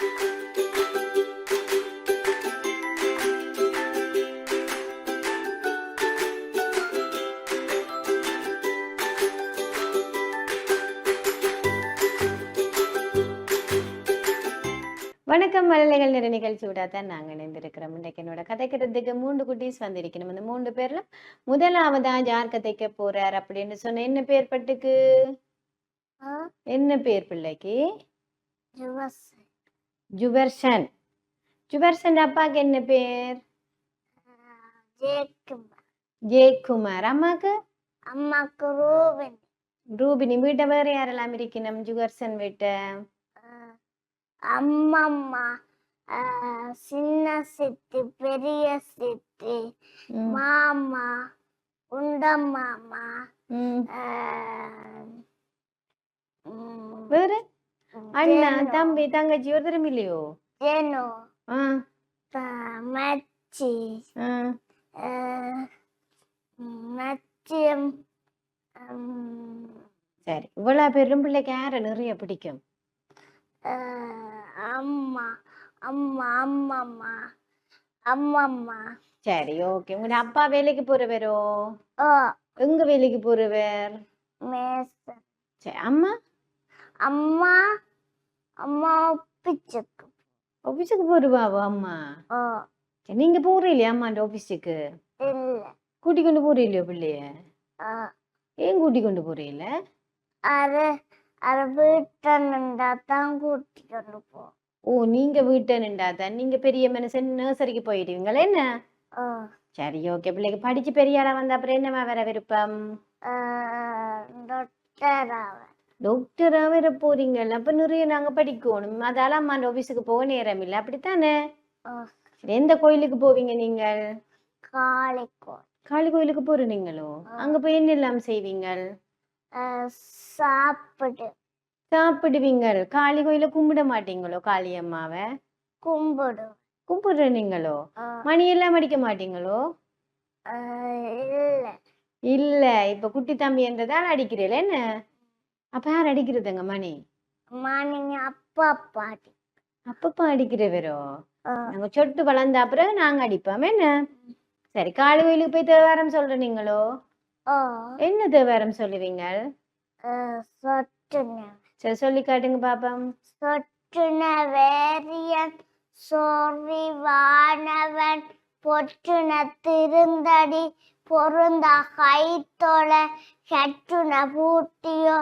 வணக்கம் மழலைகள் நிற நிகழ்ச்சியோட தான் நாங்கள் இணைந்திருக்கிறோம். இன்றைக்கு என்னோட கதைக்கிறதுக்கு மூன்று குட்டீஸ் வந்திருக்கணும். இந்த மூன்று பேர்ல முதலாவதா யார் கதைக்க போறார் அப்படின்னு சொன்ன என்ன பேர் பட்டுக்கு? என்ன பேர் பிள்ளைக்கு? ஜுபர்ஷன் ஜுபர்ஷன் அப்பாக்கு என்ன பேர் ஜெயக்குமார் அம்மாக்கு அம்மாக்கு ரூபன் ரூபினி வீட்டை வேற யாரெல்லாம் இருக்கணும் ஜுகர்சன் வீட்டை. அம்மம்மா ஆஹ், சின்ன சித்தி பெரிய சித்தி. மாமா. உண்ட மாமா. வேற? அண்ணா தம்பி தங்கச்சி ஒருத்தரும் இல்லையோ ஜெனோ மச்சி மச்சியம் சரி இவ்வளவு பெரும் பிள்ளைக்கு யாரை நிறைய பிடிக்கும் ஆஹ், அம்மா அம்மா அம்மம்மா அம்மம்மா சரி ஓகே உங்க அப்பா வேலைக்கு போறவரோ எங்க வேலைக்கு போறவர் சரி அம்மா அம்மா அம்மா பிச்சுக்கு ஆபீஸுக்கு போறவாவோ அம்மா? நீங்க போறீங்களா அம்மாண்ட ஆபீஸுக்கு இல்ல. கூட்டி கொண்டு போறீங்களோ பிள்ளைய? ஆ, ஏன் கூட்டி கொண்டு போறீங்கள? அது அது வீட்டை தான் கூட்டி கொண்டு போ. ஓ நீங்க வீட்டை நின்றாதான் நீங்க பெரிய மனுஷன் நர்சரிக்கு போயிடுவீங்களா என்ன? சரி ஓகே பிள்ளைக்கு படிச்சு பெரிய ஆளா வந்த அப்புறம் என்னவா வர விருப்பம்? டாக்டராவ டாக்டரா வர போறீங்கல்ல. அப்ப நிறைய நாங்க படிக்கணும். அதால அம்மாண்ட ஆபீஸுக்கு போக நேரம் இல்லை. அப்படித்தானே? எந்த கோயிலுக்கு போவீங்க நீங்கள்? காளிக்கோ காளி கோயிலுக்கு போற நீங்களோ? அங்க போய் என்ன எல்லாம் செய்வீங்கள் சாப்பிடு. சாப்பிடுவீங்கள். காளி கோயில கும்பிட மாட்டீங்களோ காளி அம்மாவை? கும்பிடு. கும்பிடுற நீங்களோ? மணி எல்லாம் அடிக்க மாட்டீங்களோ? இல்ல. இல்ல. இப்ப குட்டி தம்பின்றதால அடிக்கிறீல. என்ன? அப்ப யார் அடிக்கிறதுங்க மணி? அம்மா நீங்க அப்பா பாட்டி. அப்பப்பா அடிக்கிறவரோ? நாங்க சொட்டு வளர்ந்த அப்புறம் நாங்க அடிப்போம் என்ன? சரி காளி கோயிலுக்கு போய் தேவாரம் சொல்ற நீங்களோ? என்ன தேவாரம் சொல்லுவீங்க சரி சொல்லி காட்டுங்க பாப்போம். சொட்டுன வேரியன் சோர்வி வானவன் பொற்றுன திருந்தடி பொருந்த கைத்தொழ கட்டுன பூட்டியோ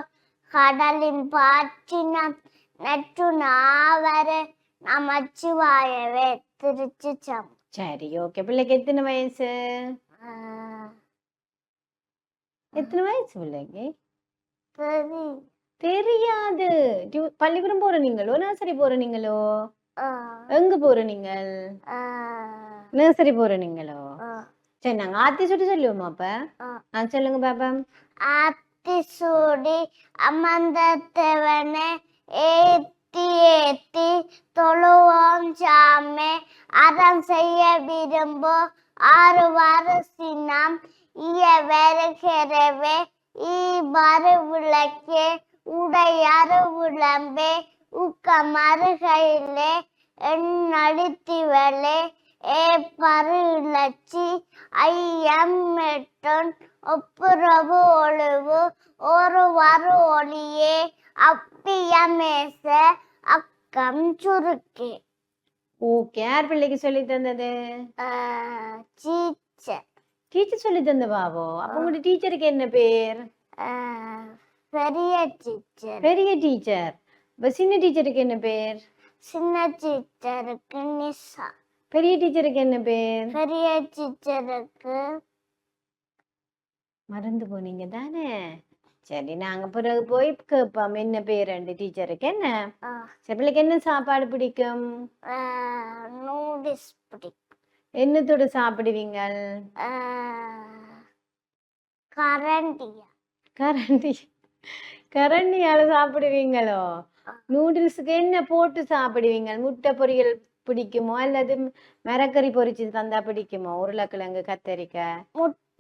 கடலின் பாற்றினம் நட்டுன ஆவர நமச்சிவாயவே திருச்சி சம். சரி ஓகே. பிள்ளைக்கு எத்தனை வயசு? எத்தனை வயசு பிள்ளைக்கு? தெரியாது. பள்ளிக்கூடம் போற நீங்களோ நர்சரி போற நீங்களோ? எங்க போற நீங்கள்? நர்சரி போற நீங்களோ? சரி நாங்க ஆத்தி சுட்டு சொல்லுவோமா அப்ப? சொல்லுங்க பாப்பா. ஆத்திசூடி அமர்ந்தவனே ஏத்தி ஏத்தி தொழுவோம் சாமே. அறம் செய்ய விரும்போ ஆறு வருஷினம் இய வருகிறவே ஈபரு விளக்கே உடையாறு விளம்பே உக்க மறுகையிலே எண்ணடித்திவளே. ஏ பரு இலச்சி ஐயம் மெட்டன் ஒப்புரவு ஒழுவு ஒரு வரு ஒளியே அப்பியமேச அக்கம் சுருக்கே. ஓகே யார் பிள்ளைக்கு சொல்லி தந்தது? டீச்சர். டீச்சர் சொல்லி தந்த பாவோ அப்ப உங்களோட டீச்சருக்கு என்ன பேர்? பெரிய டீச்சர். பெரிய டீச்சர். இப்ப சின்ன டீச்சருக்கு என்ன பேர்? சின்ன டீச்சருக்கு நிசா பெரிய டீச்சருக்கு என்ன பேர்? பெரிய டீச்சருக்கு மறந்து போனீங்க தானே? சரி நாங்க பிறகு போய் கேட்போம். என்ன பேர் ரெண்டு டீச்சருக்கு என்ன? பிள்ளைக்கு என்ன சாப்பாடு பிடிக்கும்? நூடில்ஸ் பிடிக்கும். என்னத்தோட சாப்பிடுவீங்க கரண்டியா. கரண்டி. கரண்டியால சாப்பிடுவீங்களோ? நூடுல்ஸுக்கு என்ன போட்டு சாப்பிடுவீங்க முட்டை பொரியல் பிடிக்குமோ? அல்லது மரக்கறி பொரிச்சு தந்தா பிடிக்குமோ? உருளைக்கிழங்கு கத்தரிக்காய்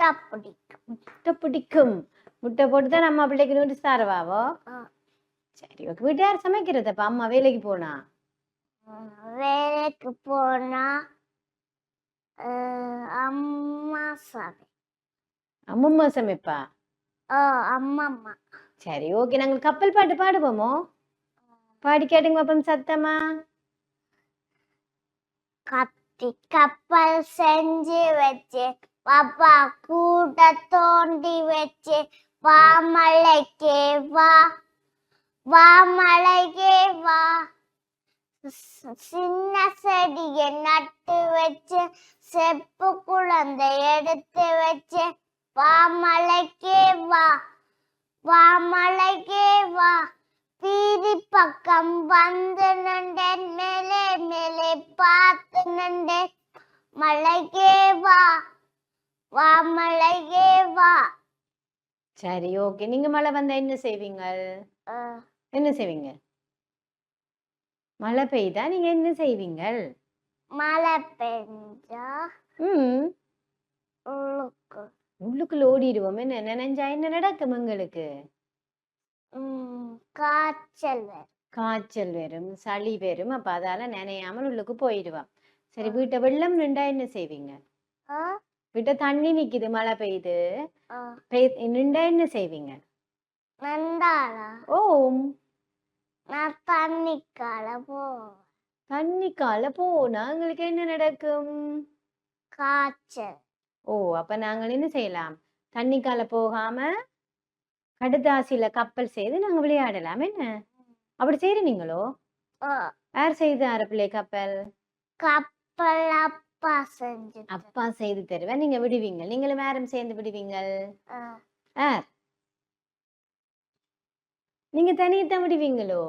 முட்டை பிடிக்கும். முட்டை பிடிக்கும். முட்டை போட்டு தான் நம்ம பிள்ளைக்கு தரவாவோ? ஆ. சரி ஓகே வீட்டு யார் சமைக்கிறது அப்ப அம்மா வேலைக்கு போனா? வேலைக்கு போனா அம்மா சாமி. அம்மம்மா சமைப்பா? ஓ அம்மம்மா. சரி ஓகே நாங்கள் கப்பல் பாட்டு பாடுவோமோ? பாடி கேட்டுங்க பாப்போம் சத்தமா. கத்தி கப்பல் செஞ்சு வச்சு பாப்பா கூட தோண்டி வச்சு வாமலைக்கே வா வாமலைக்கே வா. சின்ன செடியை நட்டு வச்சு செப்பு குழந்தை எடுத்து வச்சு வாமலைக்கே வா வாமலைக்கே வா. பீதி பக்கம் வந்து நண்டேன் மேலே மேலே பார்த்து நண்டேன் மலைக்கே வா மலைக்கே வா. சரி ஓகே. நீங்க மழை வந்தா என்ன செய்வீங்க? என்ன செய்வீங்க? மழை பெய்தா நீங்க என்ன செய்வீங்க? மழை பெஞ்சா ம். உள்ளுக்கு. உள்ளுக்குள்ள ஓடிடுவோம். என்ன நினைஞ்சா என்ன நடக்கும் எங்களுக்கு காய்ச்சல் காய்ச்சல் வரும் சளி வரும். அப்ப அதால நினையாமல் உள்ளுக்கு போயிடுவான் சரி. வீட்டை வெள்ளம் நின்றா என்ன செய்வீங்க? வீட்டை தண்ணி நிக்குது மழை பெய்யுது. பெய் நின்றா என்ன செய்வீங்க? நந்தாளா? ஓம் நான் தண்ணிக்கால போவேன். தண்ணி கால போனா எங்களுக்கு என்ன நடக்கும்? காய்ச்சல். ஓ அப்ப நாங்கள் என்ன செய்யலாம்? தண்ணி கால போகாம கடுதாசியில கப்பல் செய்து நாங்க விளையாடலாம் என்ன? அப்படி செய்றீங்களோ? ஓ, யார் செய்தாரு பிள்ளை கப்பல்? கப்பல் அப்பா செய்து தருவேன். நீங்க விடுவீங்க. நீங்களும் யாரும் சேர்ந்து விடுவீங்க யார்? நீங்க தனியத்தான் விடுவீங்களோ?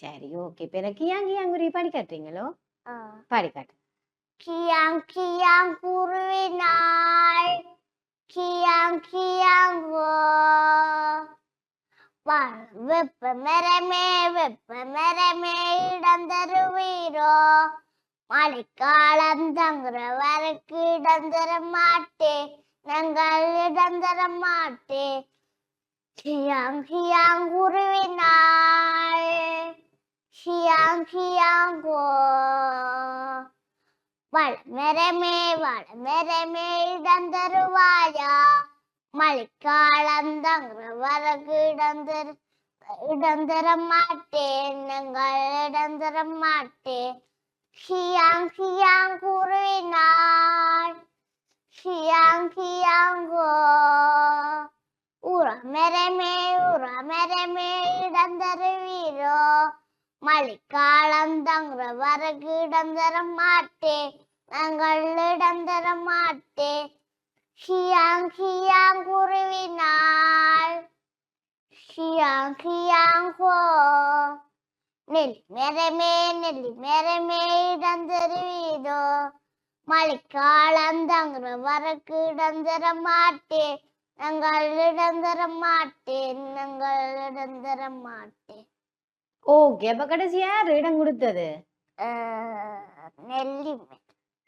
சரி ஓகே. பிறகு ஏன் கியாங்குருவி பாடி காட்டுறீங்களோ? பாடி காட்டு. கியாங் கியாங் குருவினாள் கியாங் கியாங் ஓ வெப்ப மரமே வெப்ப மரமே இடந்தருவீரோ மழைக்காலம் தங்குற வரைக்கு இடம் தர மாட்டே நாங்கள் இடம் தர மாட்டே ஹியாங் ஹியாங் குருவினாய் ஹியாங் ஹியாங் கோ வளமெரமே வளமெரமே இடம் தருவாயா மழைக்காலம் தங்குற வரைக்கு இடம் தரு இடம் தர மாட்டேன் நாங்கள் இடம் தர மாட்டேன் 귀양귀양 구를 날. 귀양귀양 구 우라메레메 우라메레메 இடந்தரு வீரோ மழைக்காலம் தங்குற வரகு இடம் தர மாட்டே நாங்கள் இடம் தர மாட்டே ஷியாங் ஷியாங் குருவினால் ஷியாங் ஷியாங் ஹோ நெல்லி மரமே நெல்லி மரமே இடம் தருவீதோ மழைக்காலம் தங்குற வரகு இடம் தர மாட்டேன். நாங்கள் இடம் தர மாட்டேன் நாங்கள் இடம் தர மாட்டேன். ஓகே அப்ப கடைசி யார் இடம் கொடுத்தது? அஹ்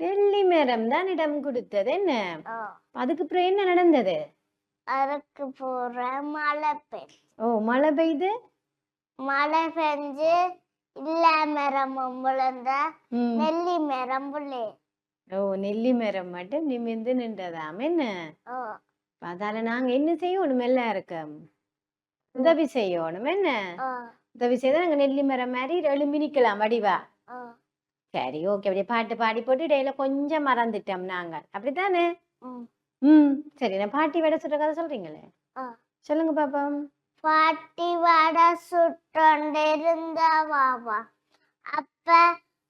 நெல்லி மரம். தான் இடம் கொடுத்தது என்ன? அதுக்கு அப்புறம் என்ன நடந்தது? அதுக்கு போற மழை பெய்யும் ஓ மழை பெய்து? மழை பெஞ்சு இல்ல மரம் விழுந்த ம். நெல்லி மரம் புள்ளே. ஓ நெல்லி மரம் மட்டும் நிமிர்ந்து நின்றதாம். என்ன? அதால நாங்க என்ன செய்யணும் எல்லாருக்கும்? உதவி செய்யணும். என்ன? உதவி செய்தா நாங்க நெல்லி மரம் மாதிரி எழும்பி நிக்கலாம் வடிவா சரி ஓகே. அப்படியே பாட்டு பாடி போட்டு இடையில கொஞ்சம் மறந்துட்டோம் நாங்க. அப்படித்தானே? ம். சரி நான் பாட்டி விட சொல்ற கதை சொல்றீங்களே. சொல்லுங்க பாப்போம். பாட்டி வடை சுட்டொண்டிருந்த வாவா அப்ப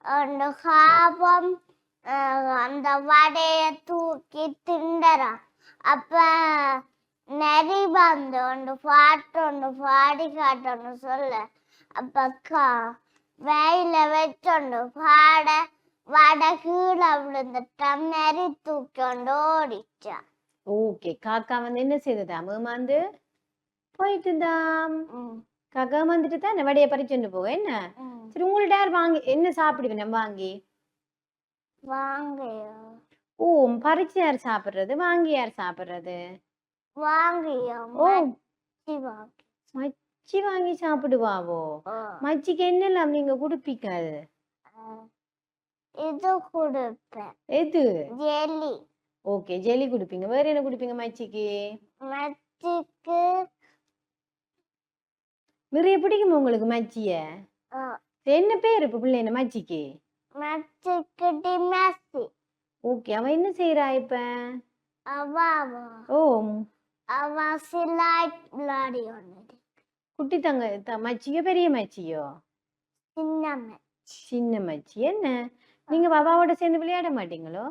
ஒன்று காபம் அந்த வடைய தூக்கி திண்டறா. அப்ப நரி பந்து ஒன்று பாட்டு ஒன்று பாடி காட்டொன்று சொல்ல. அப்ப கா வேயில வச்சொண்டு பாட வடை கீழே விழுந்துட்டான் நரி தூக்கொண்டு ஓடிச்சா. ஓகே காக்கா வந்து என்ன செய்ததா? ஏமாந்து போயிட்டு தாம் ம். காக்கா வந்துட்டு தான் வடையை பறிச்சுட்டு போக என்ன? சரி உங்கள்ட்ட யார் வாங்கி என்ன சாப்பிடுவேன் வாங்கி? வாங்கயோ? ஓ பறிச்சு யார் சாப்பிடுறது? வாங்கி யார் சாப்பிடுறது? வாங்கியோ? ஓ. மச்சி வாங்கி. சாப்பிடுவாவோ? மச்சிக்கு என்னெல்லாம் நீங்க குடுப்பீங்க இது கொடுப்பேன்? எது? ஜெல்லி. ஓகே ஜெலி குடுப்பீங்க. வேற என்ன குடுப்பீங்க மச்சிக்கு? மச்சிக்கு நிறைய பிடிக்குமா உங்களுக்கு மச்சிய என்ன பேர் இப்ப பிள்ளை என்ன மச்சிக்கு ஓகே அவ என்ன செய்யறா இப்ப? ஓ. அவ சிலாய்ட் விளையாடி குட்டி தங்க மச்சியோ பெரிய மச்சியோ சின்ன மச்சி சின்ன மச்சி என்ன? நீங்க அவாவோட சேர்ந்து விளையாட மாட்டீங்களோ?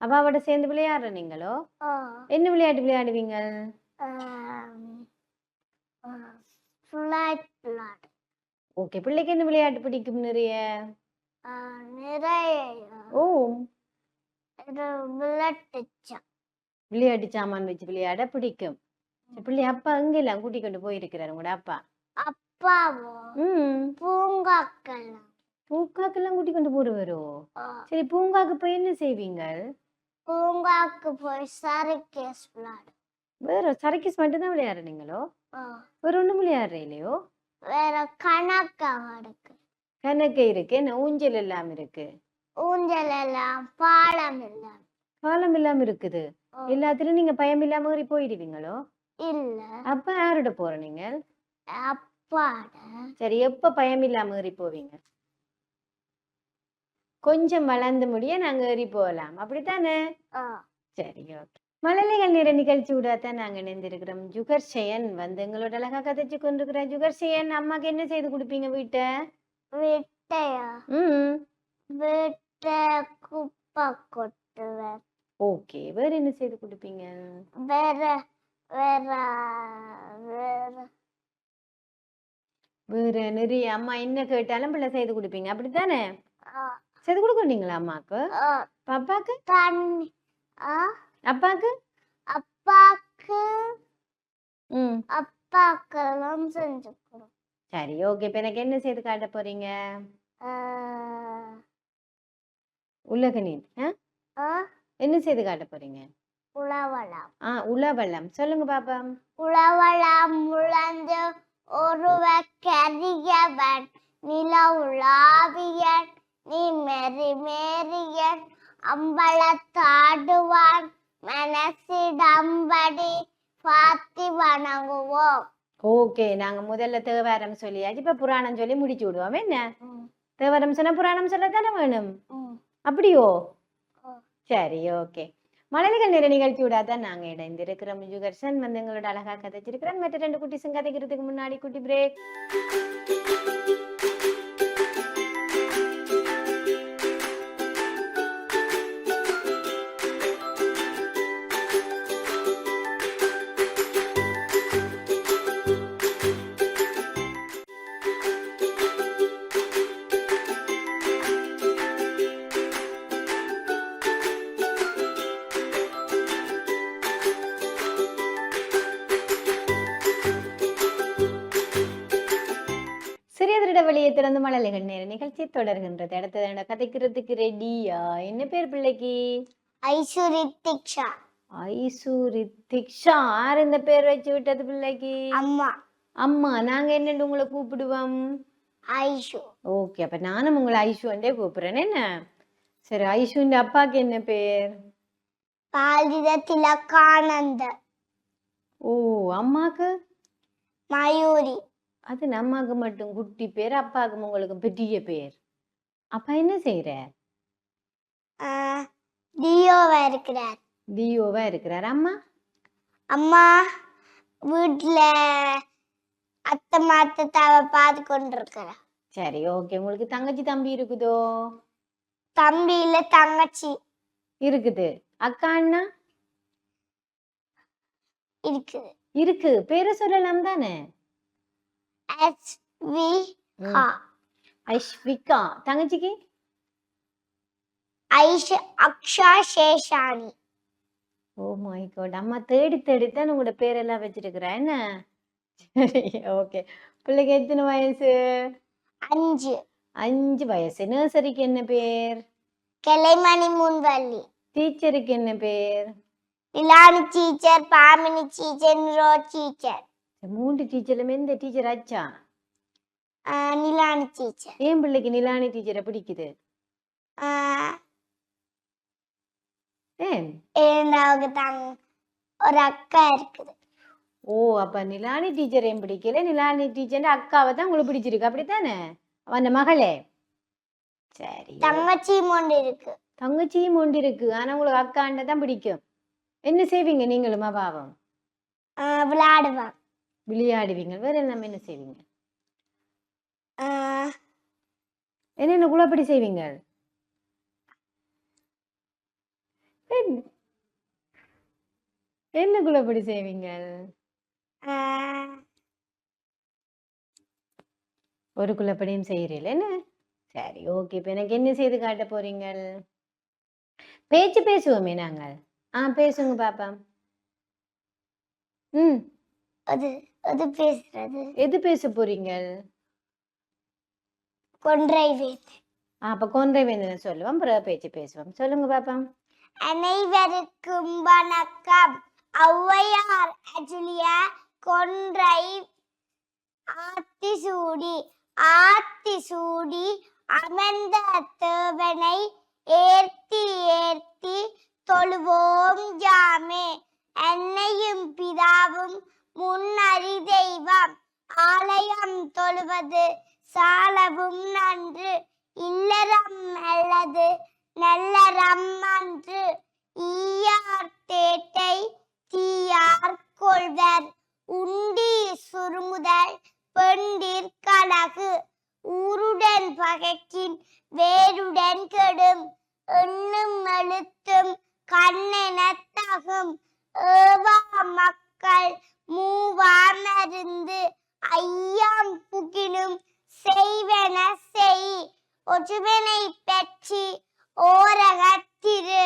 அவாவோட சேர்ந்து விளையாடுற நீங்களோ. என்ன விளையாட்டு விளையாடுவீங்க? ஆம். ஆ. ஃப்ளைட் விளையாடு ஓகே பிள்ளைக்கு என்ன விளையாட்டு பிடிக்கும் நிறைய? நிறைய. ஓ. விளையாட்டு சாமான். வச்சு விளையாட பிடிக்கும். பிள்ளை அப்பா அங்க எல்லாம் கூட்டி கொண்டு போயிருக்கிறாரு உங்களோட அப்பா? அப்பாவோ? ம். பூங்காக்கெல்லாம் பூங்காக்கெல்லாம் கூட்டி கொண்டு போடுவாரோ ஆ. சரி பூங்காக்கு போய் என்ன செய்வீங்க பூங்காக்கு போய் சர்க்கஸ் விளையாடு வேற சரக்கிஸ் மட்டும் தான் விளையாடுறீங்களோ. வேற ஒண்ணும் விளையாடுற இல்லையோ? வேற கணக்காக இருக்கு. கணக்கு இருக்கு. என்ன ஊஞ்சல் எல்லாம் இருக்கு? ஊஞ்சல் எல்லாம் பாலம் எல்லாம். காலம் இல்லாம இருக்குது. எல்லாத்துலயும் நீங்க பயம் இல்லாம ஏறி போயிடுவீங்களோ? இல்ல. அப்ப யாரோட போற நீங்க அப்பாட. சரி எப்ப பயம் இல்லாம ஏறி போவீங்க? கொஞ்சம் வளர்ந்து முடிய நாங்க ஏறி போகலாம் அப்படித்தானே. சரி ஓகே மழலைகள் நிற நிகழ்ச்சி விடாதான் நாங்க இணைந்திருக்கிறோம். ஜுகர் செயன் வந்து எங்களோட அழகா கதைச்சு கொண்டிருக்கிற ஜுகர் செயன் அம்மாக்கு என்ன செய்து கொடுப்பீங்க வீட்டை? விட்டையா? ம். விட்ட குப்பை கொட்டுவேன். ஓகே. வேற என்ன செய்து கொடுப்பீங்க? வேற வேற வேற. வேற நிறைய. அம்மா என்ன கேட்டாலும் பிள்ளை செய்து கொடுப்பீங்க. அப்படித்தானே? செய்து கொடுக்குறீங்களா அம்மாக்கு? பாப்பாக்கு? தண்ணி ஆ? அப்பாக்கு? அப்பாக்கு ம். அப்பாக்கெல்லாம் செஞ்சு சரி ஓகே இப்ப எனக்கு என்ன செய்து காட்ட போறீங்க? ஆ, உலக நீர் ஆ? ஆ, என்ன செய்து காட்ட போறீங்க? உழவலாம் ஆ உலவெல்லாம் சொல்லுங்க பாப்பா உழவலாம் முழந்து ஒருவர் கரியவன் நில உலாவியன் நீ மெரி மேரியன் அம்பலத்தாடுவான் மனசிடம்படி பாத்தி வணங்குவோம். ஓகே நாங்க முதல்ல தேவாரம் சொல்லியாச்சு. இப்ப புராணம் சொல்லி முடிச்சு விடுவோம். என்ன? தேவாரம் சொன்னா புராணம் சொல்லத்தானே வேணும்? அப்படியோ. சரி ஓகே. மழலைகள் நிற நிகழ்ச்சி விடாதான் நாங்க இணைந்திருக்கிறோம். ஜுகர்சன் வந்து எங்களோட அழகா கதைச்சிருக்கிறோம் மற்ற ரெண்டு குட்டிஸும் கதைக்கிறதுக்கு முன்னாடி குட்டி பிரேக் நிகழ்ச்சி தொடர்கின்றது. அடுத்தது கதைக்கிறதுக்கு ரெடியா என்ன பேர் பிள்ளைக்கு? ஐஸ்வரி திக்ஷா. ஐசு ரித்திக்ஷா யார் இந்த பேர் வச்சு விட்டது பிள்ளைக்கு? அம்மா. அம்மா. நாங்க என்னன்னு உங்களை கூப்பிடுவோம்? ஐஷு. ஓகே. அப்ப நானும் உங்களை ஐஷுண்டே கூப்பிடுறேன். என்ன? சரி ஐஷுண்ட அப்பாக்கு என்ன பேர்? பாலித திலக்கானந்த ஓ அம்மாக்கு? மயூரி. அது நம்மாக்கு மட்டும் குட்டி பேர் அப்பாவுக்கு உங்களுக்கு பெரிய பேர். அப்பா என்ன செய்யற ஆ, தியோவா இருக்கிறார். தியோவா இருக்கிறார். அம்மா? அம்மா வீட்டுல அத்தை மாத்த தவ பார்த்து கொண்டிருக்கிறா சரி ஓகே. உங்களுக்கு தங்கச்சி தம்பி இருக்குதோ? தம்பி இல்ல தங்கச்சி. இருக்குது. அக்கா அண்ணா? இருக்குது. இருக்கு பேரை சொல்லலாம் தானே? ஐஷ்விகா தங்கச்சிக்கு? Aisha Aksha Seshani. Oh my god அம்மா தேடி தேடி தான் உங்களோட பேரெல்லாம் வச்சிருக்கிறா. என்ன? சரி ஓகே பிள்ளைக்கு எத்தனை வயசு? அஞ்சு. அஞ்சு வயசு. நர்சரிக்கு என்ன பேர்? கிளைமணி முன்வள்ளி. டீச்சருக்கு என்ன பேர்? Ilani teacher Pamini teacher Niro teacher மூன்று டீச்சர்லும் எந்த டீச்சர் ஆச்சா நிலானி டீச்சர் ஏன் பிள்ளைக்கு நிலானி டீச்சரை பிடிக்குது? ஏன்? அவங்க தங் ஒரு அக்கா இருக்குது. ஓ அப்ப நிலானி டீச்சர் ஏன் பிடிக்கல. நிலானி டீச்சர் அக்காவை தான் உங்களுக்கு பிடிச்சிருக்கு. அப்படித்தானே? அவன் மகளே? சரி தங்கச்சியும் ஒன்று இருக்கு. தங்கச்சியும் ஒன்று இருக்கு. ஆனா உங்களுக்கு அக்காண்ட தான் பிடிக்கும். என்ன செய்வீங்க நீங்களும் அபாவம் ஆஹ் விளையாடுவான் விளையாடுவீங்க. வேற என்ன என்ன செய்வீங்க? என்னென்ன குழப்படி செய்வீங்க? என்ன- என்ன குழப்படி செய்வீங்க? ஒரு குழப்படியும் செய்யறீல என்ன? சரி ஓகே. இப்போ எனக்கு என்ன செய்து காட்ட போறீங்க பேச்சு பேசுவோமே நாங்கள். ஆ பேசுங்க பாப்பா. ம். அது அது பேசுறது. எது பேச போறீங்க? கொன்றை வேந்து ஆ, அப்ப கொன்றை வேந்தனை சொல்லுவோம் பிறகு பேச்சு பேசுவோம். சொல்லுங்க பாப்பா. அனைவருக்கும் வணக்கம். ஔவையார் அஜுலிய கொன்றை ஆத்தி சூடி ஆத்தி சூடி அமர்ந்த தேவனை ஏர்த்தி ஏர்த்தி தொழுவோம் ஜாமே. அன்னையும் பிதாவும் முன்னறி தெய்வம். ஆலயம் தொழுவது சாலவும் நன்று இல்லறம் அல்லது நல்லறம் அன்று. ஈயார் தேட்டை தீயார் கொள்வர். உண்டி சுருமுதல் பெண்டிற் கழகு ஊருடன் பகைக்கின் வேருடன் கெடும். எண்ணும் எழுத்தும் கண்ணெனத்தகும் ஏவா மக்கள் மூவார்ந்து ஐயாம் புகினும் செய்வன செய். ஒற்றுவனை பெற்றி ஓரகத்திரு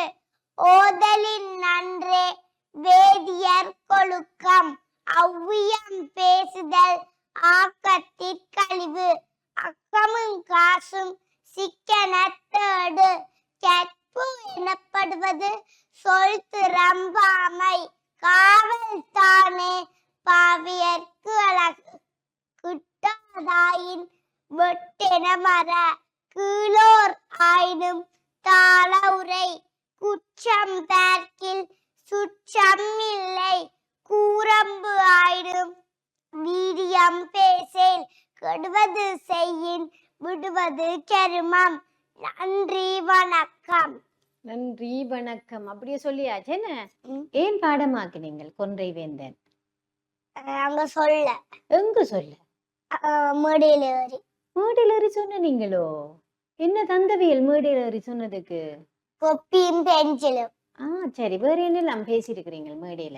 ஓதலின் நன்றே வேதியர் கொழுக்கம். அவ்வியம் பேசுதல் ஆக்கத்திற்கழிவு அக்கமும் காசும் சிக்கன தேடு. கற்பு எனப்படுவது சொல் திறம்பாமை. காவல் தானே பாவியர்க்கு குட்டாதாயின் வெட்டென மர கீழோர் ஆயினும் தாள உரை. குற்றம் பார்க்கில் சுற்றம் இல்லை. கூரம்பு ஆயினும் வீரியம் பேசேல். கெடுவது செய்யின் விடுவது கருமம். நன்றி வணக்கம். நன்றி வணக்கம். அப்படியே சொல்லியாச்சு. என்ன. ஏன் பாடமாக்குனீங்கள்? கொன்றை வேந்தன். அங்க சொல்ல. எங்க சொல்ல? அஹ் மேடையில ஏறி. மேடையில் ஏறி சொன்ன நீங்களோ? என்ன தந்தவியல் மேடையில் ஏறி சொன்னதுக்கு? கொப்பியும் பென்சிலும் ஆ சரி. வேற என்னெல்லாம் பேசியிருக்கிறீங்க மேடையில?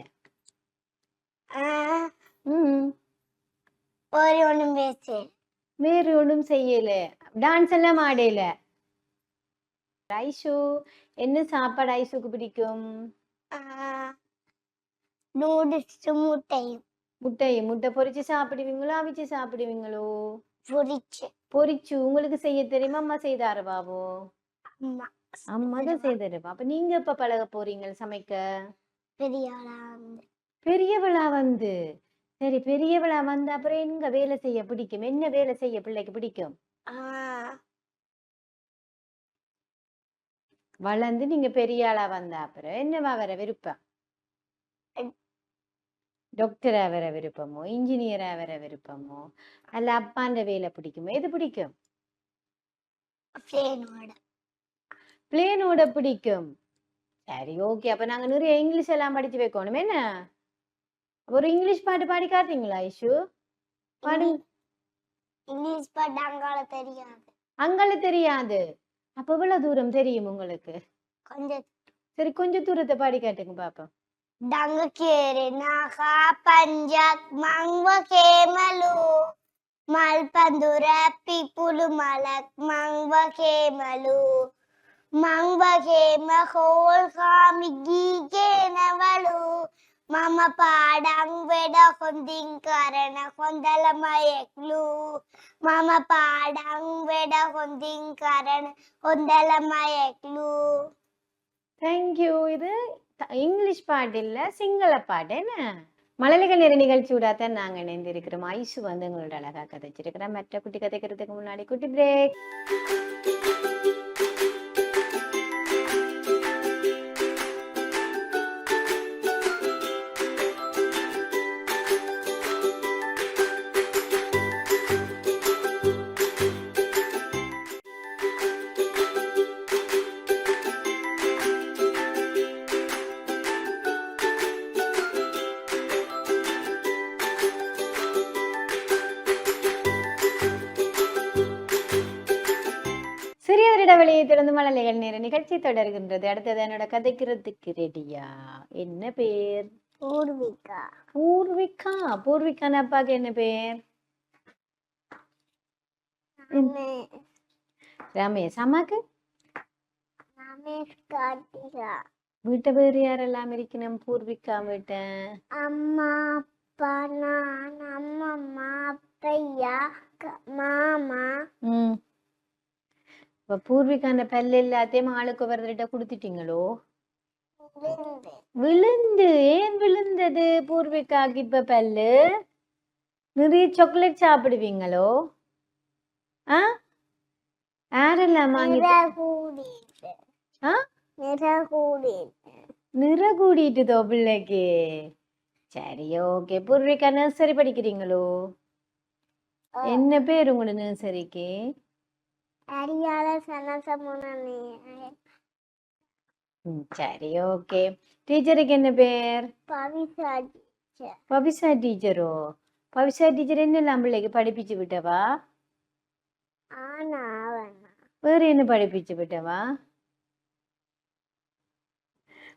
அஹ் ம். ஒரு ஒண்ணும் பேசேன் வேறு ஒன்றும் செய்யல. டான்ஸ் எல்லாம் ஆடையில ஐஷு என்ன சாப்பாடு ஐஷுக்கு பிடிக்கும்? நூடுல்ஸ் முட்டையும். முட்டை முட்டை பொரிச்சு சாப்பிடுவீங்களோ அவிச்சு சாப்பிடுவீங்களோ? பொரிச்சு. பொரிச்சு உங்களுக்கு செய்ய தெரியுமா? அம்மா செய்தாரு பாபு அம்மா அம்மா தான் செய்தாருப்பா அப்ப நீங்க எப்ப பழக போறீங்க சமைக்க? பெரிய ஆளா வந்து. பெரியவளா வந்து. சரி பெரியவளா வந்து அப்புறம் எங்க வேலை செய்ய பிடிக்கும்? என்ன வேலை செய்ய பிள்ளைக்கு பிடிக்கும்? வளர்ந்து நீங்க பெரிய ஆளா வந்த அப்புறம் என்னவா வர விருப்பம்? டாக்டரா வர விருப்பமோ? இன்ஜினியரா வர விருப்பமோ? அல்ல அப்பான்ற வேலை பிடிக்குமோ? எது பிடிக்கும்? பிளேனோட பிடிக்கும். சரி ஓகே அப்ப நாங்க நிறைய இங்கிலீஷ் எல்லாம் படிச்சு வைக்கணும். என்ன? ஒரு இங்கிலீஷ் பாட்டு பாடி காட்டுறீங்களா ஐஷு? பாடுங்க இங்கிலீஷ் பாட்டு அங்கால தெரியாது. அங்கால தெரியாது. அப்ப எவ்வளவு தூரம் தெரியும் உங்களுக்கு? கொஞ்சம் சரி கொஞ்சம் தூரத்தை பாடி காட்டுங்க பாப்போம். டங்க கேரே நாகா பஞ்சாக் மங்வ கேமலு. மல்பந்துர பிப்புலு மலக் மங்வ கேமலு. மங்வ கேம ஹோல் காமி கீ கேனவளு මම පාඩම් වැඩ හොඳින් කරන හොඳලමයි එක්ලු. මම පාඩම් වැඩ හොඳින් කරන හොඳලමයි එක්ලු. தேங்க்யூ இது இங்கிலீஷ் பாட்டு இல்லை சிங்கள பாட்டு என்ன மழலைகள் நிற நிகழ்ச்சியோட தான் நாங்கள் இணைந்திருக்கிறோம் ஐசு வந்து எங்களோட அழகாக கதைச்சிருக்கிறோம் மற்ற குட்டி கதைக்கிறதுக்கு முன்னாடி குட்டி பிரேக் நிகழ்ச்சி தொடர்கின்றது. அடுத்தது என்னோட கதைக்கிறதுக்கு ரெடியா என்ன பேர்? பூர்விகா. பூர்விகா. பூர்விகான அப்பாக்கு என்ன பேர்? ரமேஷ். அம்மாக்கு? ரமேஷ் கார்த்திகா. வீட்டை வேறு யாரெல்லாம் இருக்கணும்? பூர்விகா வீட்டை. அம்மா அப்பா நான் அம்மம்மா அப்பையா மாமா. இப்ப பூர்விகா அந்த பல்லு எல்லாத்தையும் ஆளுக்கு ஒருத்தர்கிட்ட கொடுத்துட்டீங்களோ விழுந்து ஏன் விழுந்தது பூர்விகாக்கு இப்ப பல்லு நிறைய சாக்லேட் சாப்பிடுவீங்களோ ஆ யாரெல்லாம் வாங்கி ஆ நிற கூடிட்டுதோ பிள்ளைக்கு சரி ஓகே பூர்விகா நர்சரி படிக்கிறீங்களோ என்ன பேர் உங்களோட நர்சரிக்கு அரியால சனசமுனி சரி ஓகே. டீச்சருக்கு என்ன பேர்? பவிசா பவிசா டீச்சரோ? பவிசா டீச்சர் என்னெல்லாம் பிள்ளைக்கு படிப்பிச்சு விட்டவா? ஆனா வேற என்ன படிப்பிச்சு விட்டவா?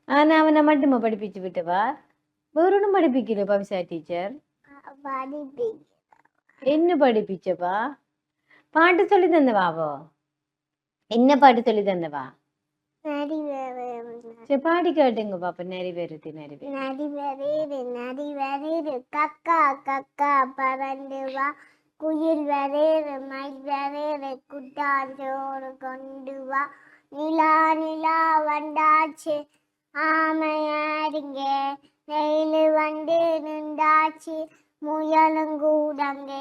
ஆனா அவனை மட்டுமா படிப்பிச்சு விட்டவா? வேற ஒன்றும் படிப்பிக்கல பவிசா டீச்சர்? என்ன படிப்பிச்சப்பா பாட்டு சொல்லி தந்தவாவோ? என்ன பாட்டு சொல்லி தந்தவா? பாடி காட்டுங்க பாப்பா நிறைவேறுது நிறைவேறு நரிவரேறு நரிவரேறு கக்கா கக்கா பறந்து வா. குயில் வரேறு மயில் வரேறு குட்டாஞ்சோறு கொண்டு வா. நிலா நிலா வந்தாச்சு ஆமையாடுங்க. ரயில் வந்து நின்றாச்சு முயலும் கூடங்க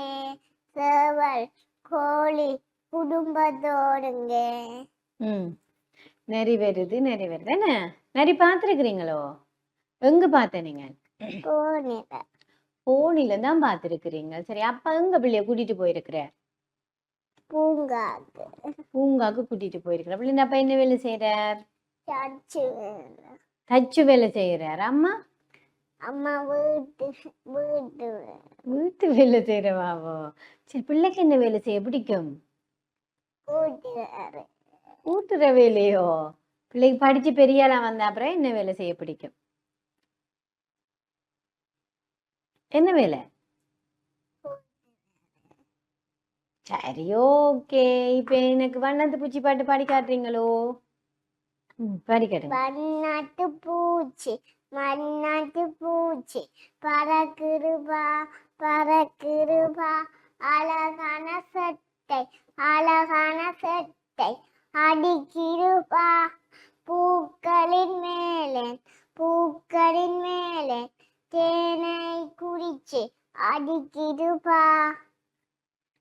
சேவல் கோழி குடும்பத்தோடுங்க. ம். நிறைவேறுது நிறைவேறுது. என்ன? நரி பார்த்துருக்குறீங்களோ? எங்க பார்த்த நீங்க? போனிட போனில தான் பார்த்துருக்குறீங்க. சரி அப்பா எங்க பிள்ளைய கூட்டிட்டு போயிருக்கிற பூங்காக்கு பூங்காக்கு கூட்டிட்டு போயிருக்கிற பிள்ளை அப்பா என்ன வேலை செய்யறார். தச்சு வேலை. செய்யறார் அம்மா? அம்மா வீட்டு வீட்டு வேலை. வீட்டு வேலை செய்யறவாவோ சரி பிள்ளைக்கு என்ன வேலை செய்ய பிடிக்கும்? வீட்டு வேலை. ஊட்டுற வேலையோ? பிள்ளைக்கு படிச்சு பெரிய ஆளா வந்த அப்புறம் என்ன வேலை செய்ய பிடிக்கும்? என்ன வேலை? சரி ஓகே. இப்ப எனக்கு வண்ணத்து பூச்சி பாட்டு பாடி காட்டுறீங்களோ? பாடி காட்டுங்க. வண்ணாட்டு பூச்சி. மண்ணாட்டு பூச்சி. பறக்குருபா பறக்குருபா அழகான சட்டை அழகான சட்டை அடிக்கிருபா பூக்களின் மேலே பூக்களின் மேலே தேனை குடிச்சு அடிக்கிருபா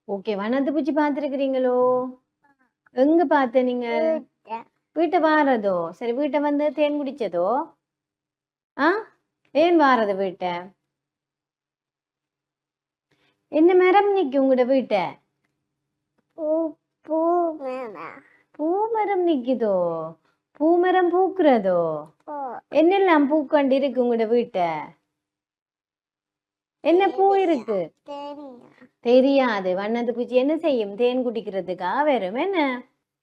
ஓகே வண்ணத்து பூச்சி பார்த்துருக்கிறீங்களோ? எங்க பார்த்த நீங்க வீட்டை. வாரதோ? சரி வீட்டை வந்து தேன் குடிச்சதோ ஆ? ஏன் வாரது வீட்டை? என்ன மரம் நிக்கும் உங்களோட வீட்டை? பூமரம் நிக்குதோ? பூமரம் பூக்குறதோ? என்னெல்லாம் பூக்கண்டு இருக்கு உங்களோட வீட்டை? என்ன பூ இருக்கு? தெரியாது. வண்ணத்து பூச்சி என்ன செய்யும்? தேன் குடிக்கிறதுக்கா? வெறும் என்ன?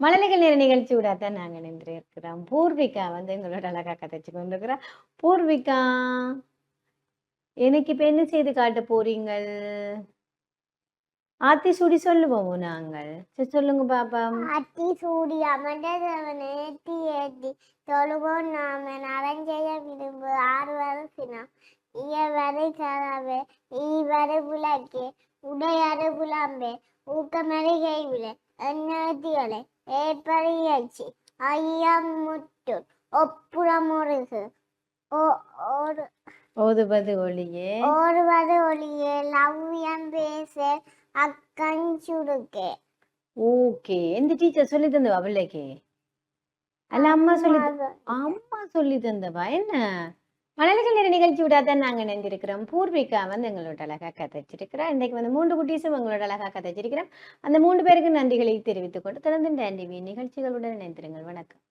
மழலைகள் நேர நிகழ்ச்சி விடாதான் நாங்க நின்று இருக்கிறோம். பூர்விகா வந்து எங்களோட அழகா கதைச்சு கொண்டிருக்கிறோம் பூர்விகா எனக்கு இப்ப என்ன செய்து காட்ட போறீங்கள்? ஆத்தி சூடி சொல்லுவோம் நாங்கள்? சரி சொல்லுங்க பாப்பா. அத்தி சூடி அமர்ந்தவன் ஏத்தி ஏத்தி. தொழுவோம் நாம நரஞ்செய்ய விரும்பு ஆறு வருஷம் இயவரை கதவே ஈவரை புலக்கே உடையறு புலாம்பே ஊக்கமறை கைவிலே எண்ணத்திகளை ஏற்பறியாச்சு ஐயம் முட்டு ஒப்புறம் முருகு ஓ ஒரு ஓதுவது ஒளியே ஓடுவது ஒளியே லவ்யம் பேச அக்கன் சுடுக்கே ஓகே எந்த டீச்சர் சொல்லி தந்தவா பிள்ளைக்கு அல்ல அம்மா சொல்லி அம்மா சொல்லி தந்தவா என்ன மணல்கள் நேர நிகழ்ச்சி விடாதான் நாங்க நினைந்திருக்கிறோம். பூர்விகா வந்து எங்களோட அழகா கதைச்சிருக்கிறா இன்றைக்கு வந்து மூன்று குட்டீஸும் எங்களோட அழகா கதைச்சிருக்கிறோம் அந்த மூன்று பேருக்கு நன்றிகளை தெரிவித்துக் கொண்டு தொடர்ந்து டாண்டிவி நிகழ்ச்சிகளுடன் இணைந்திருங்கள். வணக்கம்.